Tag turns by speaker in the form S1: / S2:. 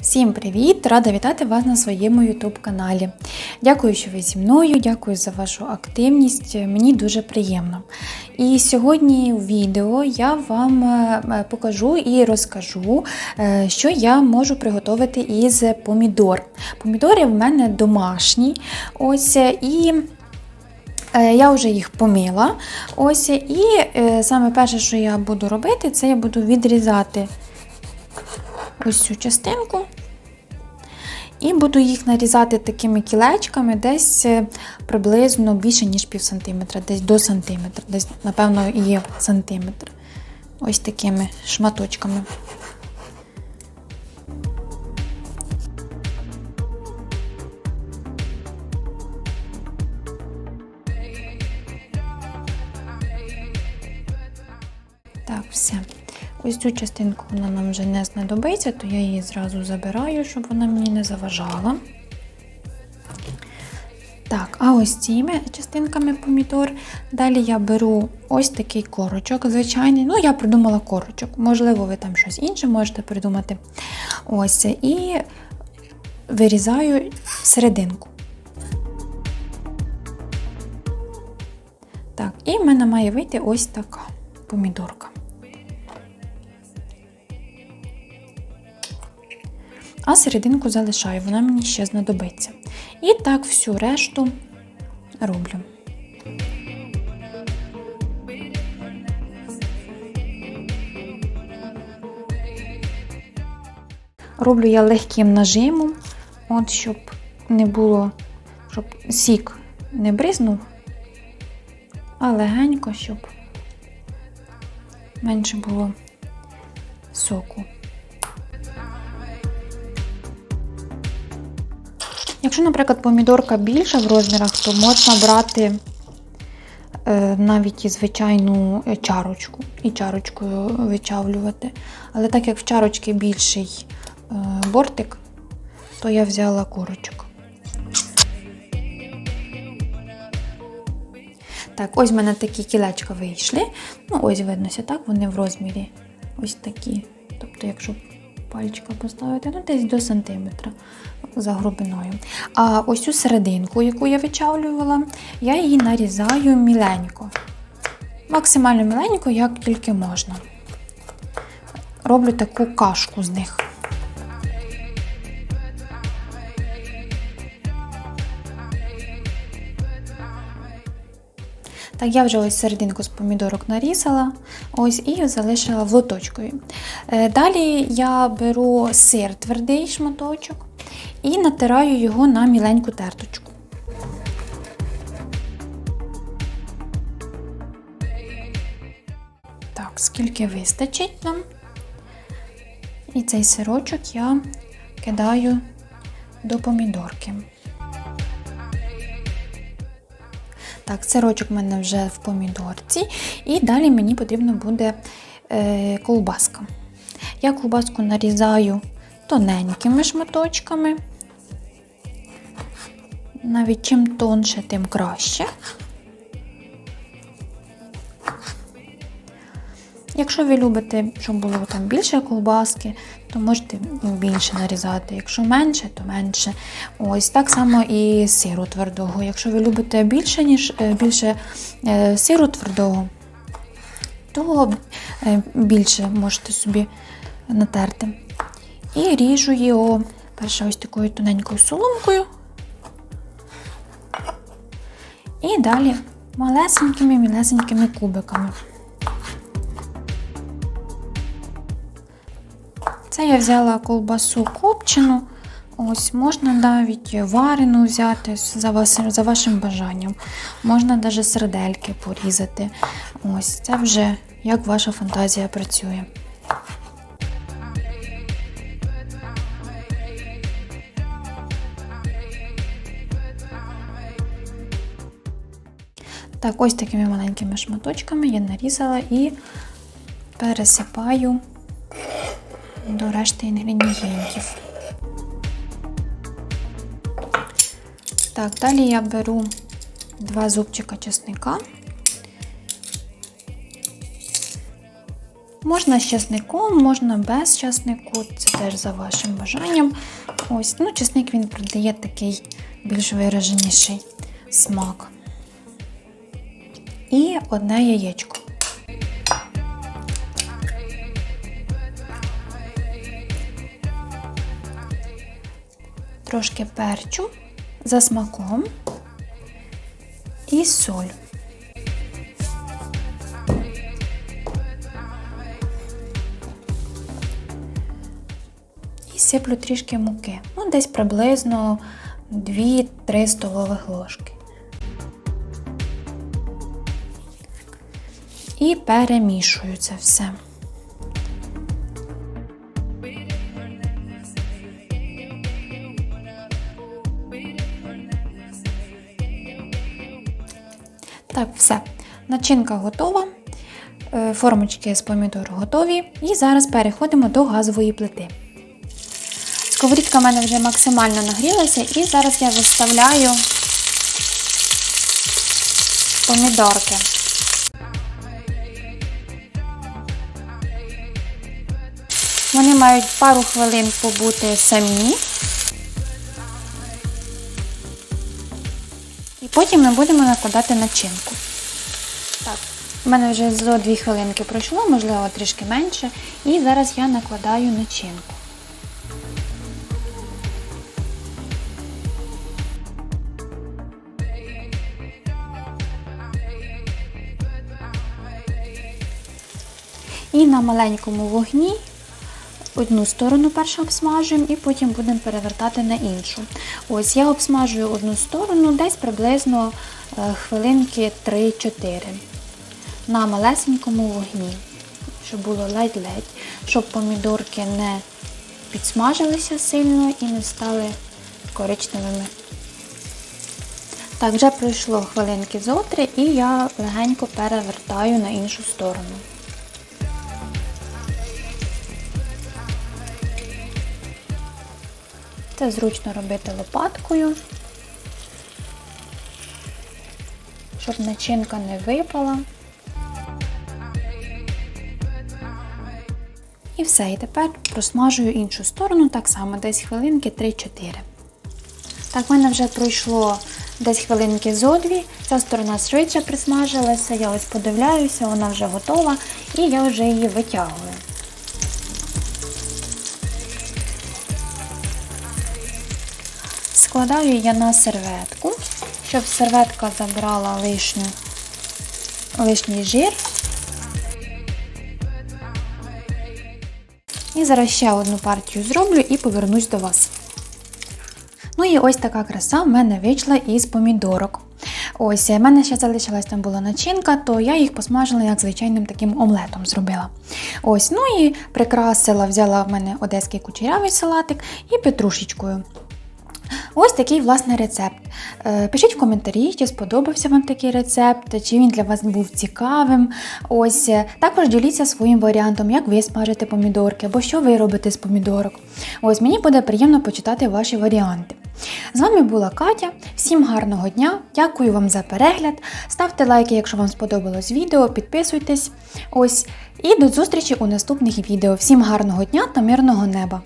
S1: Всім привіт! Рада вітати вас на своєму YouTube каналі. Дякую, що ви зі мною, дякую за вашу активність. Мені дуже приємно. І сьогодні у відео я вам е, покажу і розкажу, е, що я можу приготувати із помідор. Помідори в мене домашні. Ось і. Е, Я вже їх помила. Ось, і е, саме перше, що я буду робити, це я буду відрізати ось цю частинку. І буду їх нарізати такими кілечками, десь е, приблизно більше, ніж пів сантиметра, десь до сантиметра, десь, напевно, є сантиметр. Ось такими шматочками. Так, все. Ось цю частинку вона нам вже не знадобиться, то я її зразу забираю, щоб вона мені не заважала. Так, а ось цими частинками помідор. Далі я беру ось такий корочок, звичайний. Ну, я придумала корочок. Можливо, ви там щось інше можете придумати. Ось, і вирізаю серединку. Так, і в мене має вийти ось така помідорка. А серединку залишаю, вона мені ще знадобиться. І так всю решту роблю. Роблю я легким нажимом, от щоб не було, щоб сік не бризнув, а легенько, щоб менше було соку. Якщо, наприклад, помідорка більша в розмірах, то можна брати е, навіть і звичайну чарочку і чарочкою вичавлювати. Але так як в чарочки більший е, бортик, то я взяла курочок. Так, ось в мене такі кілечка вийшли. Ну, ось виднося, так, вони в розмірі ось такі. Тобто, якщо пальчика поставити, ну десь до сантиметра за глибиною. А ось цю серединку, яку я вичавлювала, я її нарізаю міленько. Максимально міленько, як тільки можна. Роблю таку кашку з них. Так, я вже ось серединку з помідорок нарізала, ось і залишила в лоточкові. Е, Далі я беру сир твердий шматочок і натираю його на міленьку терточку. Скільки вистачить нам. І цей сирочок я кидаю до помідорки. Так, сирочок в мене вже в помідорці, і далі мені потрібно буде е, ковбаска. Я ковбаску нарізаю тоненькими шматочками. Навіть чим тонше, тим краще. Якщо ви любите, щоб було там більше ковбаски, то можете більше нарізати. Якщо менше, то менше. Ось так само і сиру твердого. Якщо ви любите більше, ніж більше е, сиру твердого, то е, більше можете собі натерти. І ріжу його перше ось такою тоненькою соломкою. І далі малесенькими-мілесенькими кубиками. Це я взяла колбасу копчену. Ось, можна навіть варену взяти за вашим, за вашим бажанням. Можна навіть сердельки порізати. Ось, це вже як ваша фантазія працює. Так, ось такими маленькими шматочками я нарізала і пересипаю до решти інгредієнтів. Так, далі я беру два зубчика чесника Можна з часником, можна без часнику, це теж за вашим бажанням. Ось, ну, часник він придає такий більш вираженіший смак. І одне яєчко. Трошки перчу за смаком і соль. І сиплю трішки муки. Ну, десь приблизно 2-3 столових ложки. І перемішую це все. Так, все. Начинка готова. Е, Формочки з помідору готові. І зараз переходимо до газової плити. Сковорідка в мене вже максимально нагрілася, і зараз я виставляю помідорки. Мають пару хвилин побути самі. І потім ми будемо накладати начинку. Так, у мене вже зо 2 хвилинки пройшло, можливо, трішки менше. І зараз я накладаю начинку. І на маленькому вогні одну сторону перше обсмажуємо і потім будемо перевертати на іншу. Ось я обсмажую одну сторону десь приблизно е, хвилинки 3-4 на малесенькому вогні, щоб було ледь-ледь, щоб помідорки не підсмажилися сильно і не стали коричневими. Так, вже пройшло хвилинки зо три і я легенько перевертаю на іншу сторону. Це зручно робити лопаткою, щоб начинка не випала. І все, і тепер просмажую іншу сторону, так само, десь хвилинки 3-4. Так, в мене вже пройшло десь хвилинки зо дві. Ця сторона швидше присмажилася, я ось подивляюся, вона вже готова, і я вже її витягую. Складаю я на серветку, щоб серветка забрала лишню, лишній жир. І зараз ще одну партію зроблю і повернусь до вас. Ну і ось така краса в мене вийшла із помідорок. Ось, в мене ще залишилась там була начинка, то я їх посмажила як звичайним таким омлетом зробила. Ось, ну і прикрасила, взяла в мене одеський кучерявий салатик і петрушечкою. Ось такий власне рецепт. Е, Пишіть в коментарі, чи сподобався вам такий рецепт, чи він для вас був цікавим. Ось е, також діліться своїм варіантом, як ви смажите помідорки, або що ви робите з помідорок. Ось мені буде приємно почитати ваші варіанти. З вами була Катя. Всім гарного дня! Дякую вам за перегляд. Ставте лайки, якщо вам сподобалось відео, підписуйтесь. Ось і до зустрічі у наступних відео. Всім гарного дня та мирного неба!